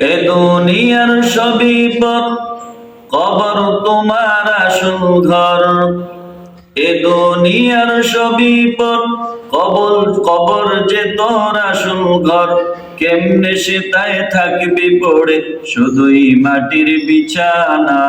এ দুনিয়ার সবই পথ কবর তোমার আসল ঘর। এ দুনিয়ার সবই পথ কবল, কবর যে তোর আসল ঘর। কেমনে সে তাই থাকবি পড়ে শুধুই মাটির বিছানা।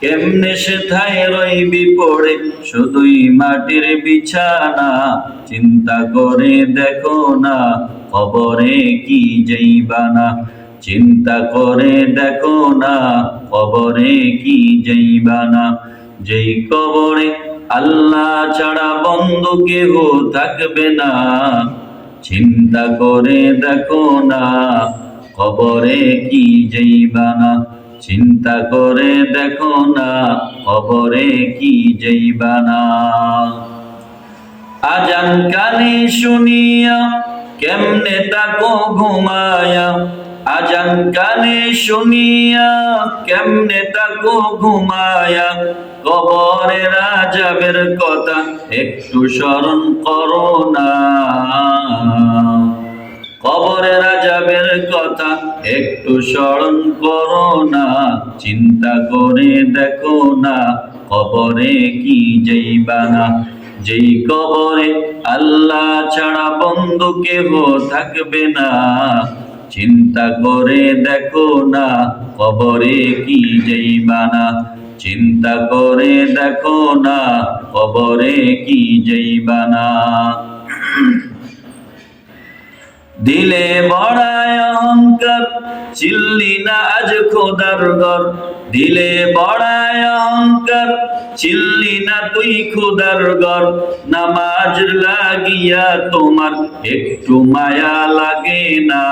কেমনে সে থাই রইবি পড়ে শুধুই মাটির বিছানা। চিন্তা করে দেখো না কবরে কি যাইবা না? চিন্তা করে দেখো না কবরে কি যাইবা না? যেই কবরে আল্লাহ ছাড়া বন্ধু কেহ থাকবে না। চিন্তা করে দেখো না কবরে কি যাইবা না? চিন্তা করে দেখো না কবরে কি যাইবা না? আজান কানে শুনিয়া কেমনে তাকো ঘুমায়া? আজান কানে শুনিয়া কেমনে তাকো ঘুমায়া? কবরে রাজাবের কথা একটু স্মরণ করো না। কবরে রাজাবের কথা একটু স্মরণ করো না। চিন্তা করে দেখো না কবরে কি যাইবা না। যেই কবরে আল্লাহ ছাড়া বন্ধু কেহ থাকবে না। চিন্তা করে দেখো না কবরে কি যাইবা না চিন্তা করে দেখো না কবরে কি যাইবা না দিলে বড়ায় অহংকার, চিল্লি না আজ খোদার ঘর। দিলে বড়ায় অহংকার চিল্লি না তুই খোদার ঘর নামাজ লাগিয়া তোমার একটু মায়া লাগে না।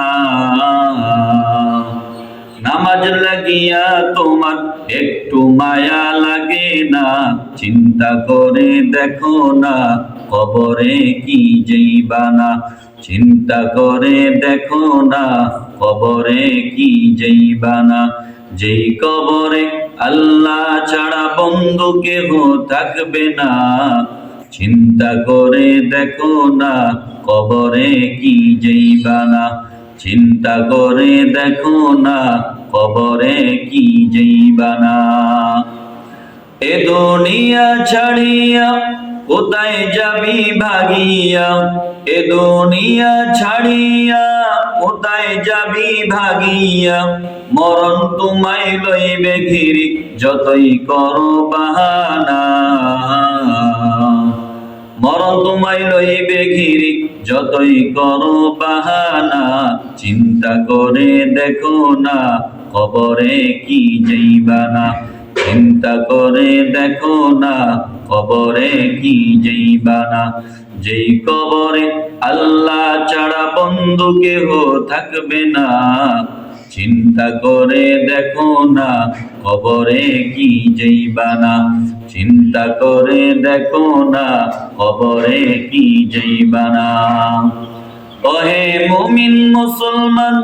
নামাজ লাগিয়া তোমার একটু মায়া লাগে না। চিন্তা করে দেখো না কবরে কি যাইবা না চিন্তা করে দেখো না কবরে কি যাইবা না যেই কবরে আল্লাহ ছাড়া বন্ধু কেহ থাকবে না। চিন্তা করে দেখো না, কবরে কি যাইবা না চিন্তা করে দেখো না, কবরে কি যাইবা না এ দুনিয়া ছাড়িয়া কোথায় যাবি ভাগিয়া? এ দুনিয়া ছাড়িয়া কোথায় যাবি ভাগিয়া? মরণ তোমায় লইবে ঘিরি, যতই করো বাহানা। মরণ তোমায় লইবে ঘিরি, যতই করো বাহানা। চিন্তা করে দেখো না, কবরে কি যাইবা না। চিন্তা করে দেখো না, কবরে কি যাইবা না। যেই কবরে আল্লাহ ছাড়া বন্ধু কেহ থাকবে না। চিন্তা করে দেখো না, কবরে কি যাইবা না চিন্তা করে দেখো না, কবরে কি যাইবা না ওহে মুমিন মুসলমান,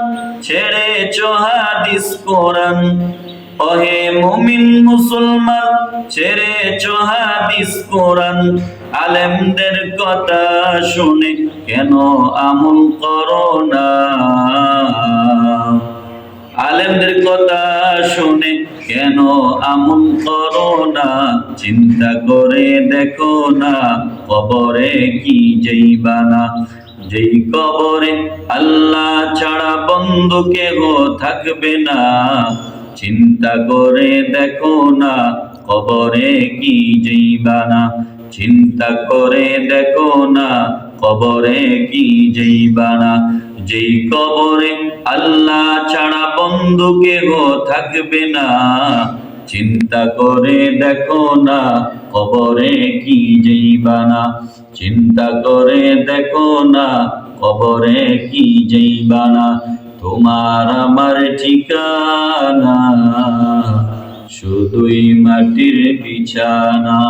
ছেড়ে চহাদিস কোরআন। ওহে মুমিন মুসলমান, ছেড়ে চহাদিস কোরআন। আলেমদের কথা শুনে কেন আমল করো না? আলেমদের কথা শুনে কেন আমল করো না? চিন্তা করে দেখো না, কবরে কি যাইবা না যেই কবরে আল্লাহ ছাড়া বন্ধু কেহ থাকবে না। চিন্তা করে দেখো না, কবরে কি যাইবা না চিন্তা করে দেখো না, কবরে কি যাইবা না যেই কবরে আল্লাহ ছাড়া বন্ধু কেহ থাকবে না। চিন্তা করে দেখো না কবরে কি যাইবা না চিন্তা করে দেখো না কবরে কি যাইবানা তোমার আমার ঠিকানা, শুধুই মাটির বিছানা।